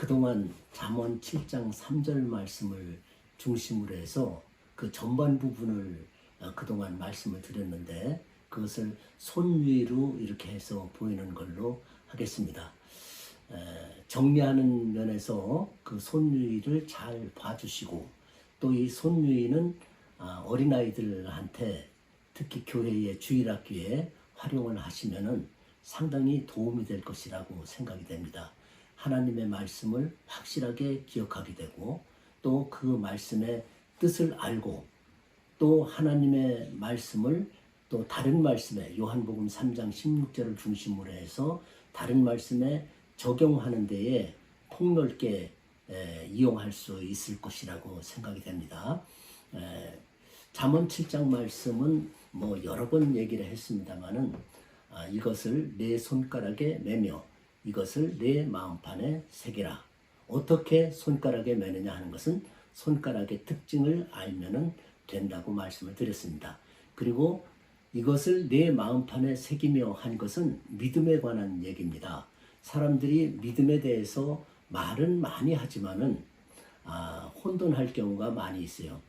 그동안 잠언 7장 3절 말씀을 중심으로 해서 그 전반 부분을 어, 그동안 말씀을 드렸는데 그것을 손 위로 이렇게 해서 보이는 걸로 하겠습니다. 에, 정리하는 면에서 그 손위를 잘 봐주시고 또 이 손위는 아, 어린아이들한테 특히 교회의 주일학교에 활용을 하시면은 상당히 도움이 될 것이라고 생각이 됩니다. 하나님의 말씀을 확실하게 기억하게 되고 또 그 말씀의 뜻을 알고 또 하나님의 말씀을 또 다른 말씀에 요한복음 3장 16절을 중심으로 해서 다른 말씀에 적용하는 데에 폭넓게 에, 이용할 수 있을 것이라고 생각이 됩니다. 에, 잠언 7장 말씀은 뭐 여러 번 얘기를 했습니다마는 아, 이것을 내 손가락에 매며 이것을 내 마음판에 새기라. 어떻게 손가락에 매느냐 하는 것은 손가락의 특징을 알면은 된다고 말씀을 드렸습니다. 그리고 이것을 내 마음판에 새기며 한 것은 믿음에 관한 얘기입니다. 사람들이 믿음에 대해서 말은 많이 하지만은 아, 혼돈할 경우가 많이 있어요.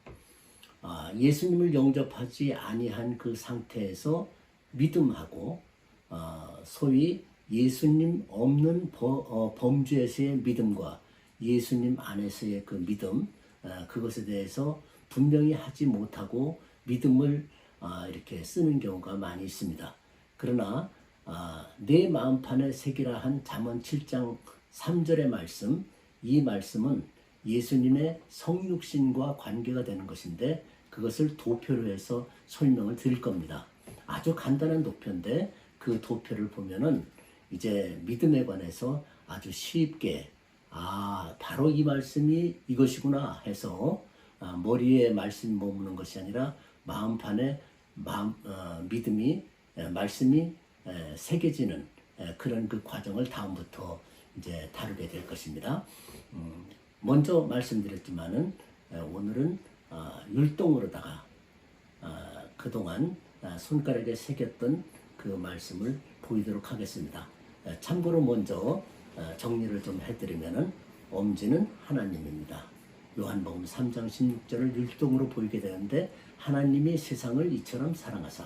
아, 예수님을 영접하지 아니한 그 상태에서 믿음하고 어, 소위 예수님 없는 버- 어, 범주에서의 믿음과 예수님 안에서의 그 믿음 어, 그것에 대해서 분명히 하지 못하고 믿음을 어, 이렇게 쓰는 경우가 많이 있습니다. 그러나 아, 내 마음판에 새기라 한 잠언 7장 3절의 말씀 이 말씀은 예수님의 성육신과 관계가 되는 것인데 그것을 도표로 해서 설명을 드릴 겁니다. 아주 간단한 도표인데 그 도표를 보면은 이제 믿음에 관해서 아주 쉽게 아 바로 이 말씀이 이것이구나 해서 아, 머리에 말씀이 머무는 것이 아니라 마음판에 마음, 어, 믿음이 에, 말씀이 에, 새겨지는 에, 그런 그 과정을 다음부터 이제 다루게 될 것입니다. 음, 먼저 말씀드렸지만은 에, 오늘은 어, 율동으로다가 아, 그동안 아, 손가락에 새겼던 그 말씀을 보이도록 하겠습니다. 아, 참고로 먼저 아, 정리를 좀 해드리면은 엄지는 하나님입니다. 요한복음 3장 16절을 율동으로 보이게 되는데 하나님이 세상을 이처럼 사랑하사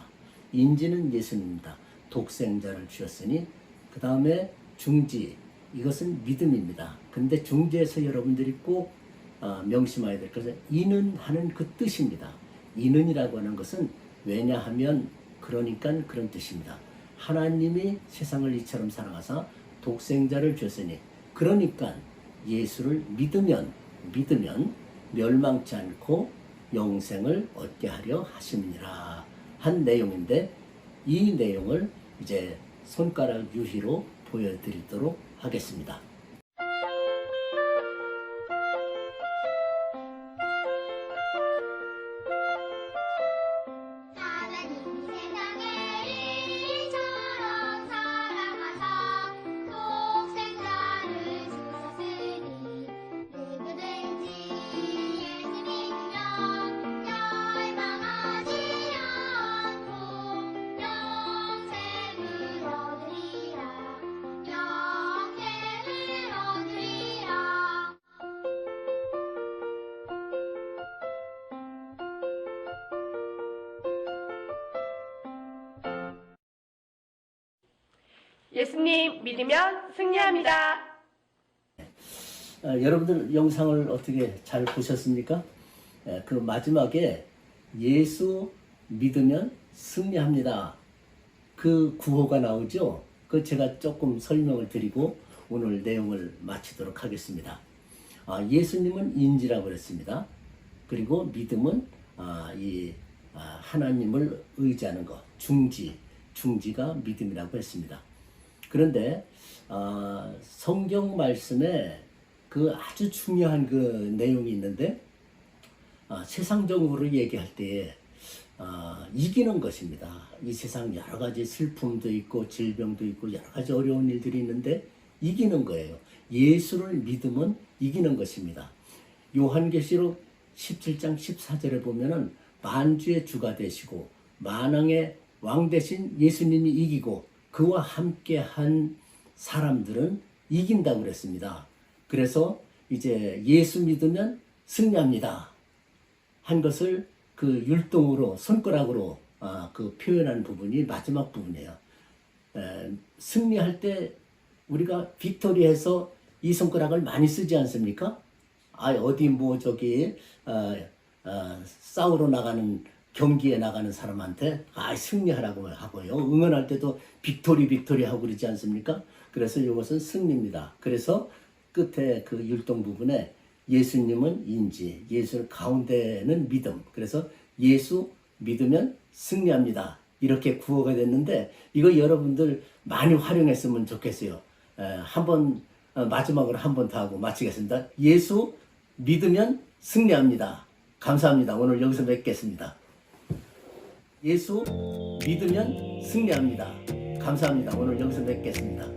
인지는 예수님입니다. 독생자를 주셨으니 그 다음에 중지 이것은 믿음입니다. 근데 중지에서 여러분들이 꼭 아, 명심해야 될 것은 이는 하는 그 뜻입니다. 이는이라고 하는 것은 왜냐하면 그러니까 그런 뜻입니다. 하나님이 세상을 이처럼 사랑하사 독생자를 주셨으니 그러니까 예수를 믿으면 믿으면 멸망치 않고 영생을 얻게 하려 하심이니라 한 내용인데 이 내용을 이제 손가락 유희로 보여드리도록 하겠습니다. 예수님 믿으면 승리합니다. 아, 여러분들 영상을 어떻게 잘 보셨습니까? 예, 그 마지막에 예수 믿으면 승리합니다. 그 구호가 나오죠. 그 제가 조금 설명을 드리고 오늘 내용을 마치도록 하겠습니다. 아, 예수님은 인지라고 그랬습니다. 그리고 믿음은 아, 이 아, 하나님을 의지하는 것, 중지, 중지가 믿음이라고 했습니다. 그런데 아, 성경 말씀에 그 아주 중요한 그 내용이 있는데 아, 세상적으로 얘기할 때에 아, 이기는 것입니다. 이 세상 여러 가지 슬픔도 있고 질병도 있고 여러 가지 어려운 일들이 있는데 이기는 거예요. 예수를 믿으면 이기는 것입니다. 요한계시록 17장 14절에 보면은 만주의 주가 되시고 만왕의 왕 대신 예수님이 이기고 그와 함께 한 사람들은 이긴다고 그랬습니다. 그래서 이제 예수 믿으면 승리합니다. 한 것을 그 율동으로 손가락으로 아, 그 표현한 부분이 마지막 부분이에요. 에, 승리할 때 우리가 빅토리에서 이 손가락을 많이 쓰지 않습니까? 아 어디 뭐 저기 어, 어, 싸우러 나가는 경기에 나가는 사람한테 아 승리하라고 하고요. 응원할 때도 빅토리 빅토리 하고 그러지 않습니까? 그래서 이것은 승리입니다. 그래서 끝에 그 율동 부분에 예수님은 인지, 예수 가운데는 믿음. 그래서 예수 믿으면 승리합니다. 이렇게 구호가 됐는데 이거 여러분들 많이 활용했으면 좋겠어요. 에, 한번 어, 마지막으로 한 번 더 하고 마치겠습니다. 예수 믿으면 승리합니다. 감사합니다. 오늘 여기서 뵙겠습니다. 예수 믿으면 승리합니다. 감사합니다. 오늘 여기서 뵙겠습니다.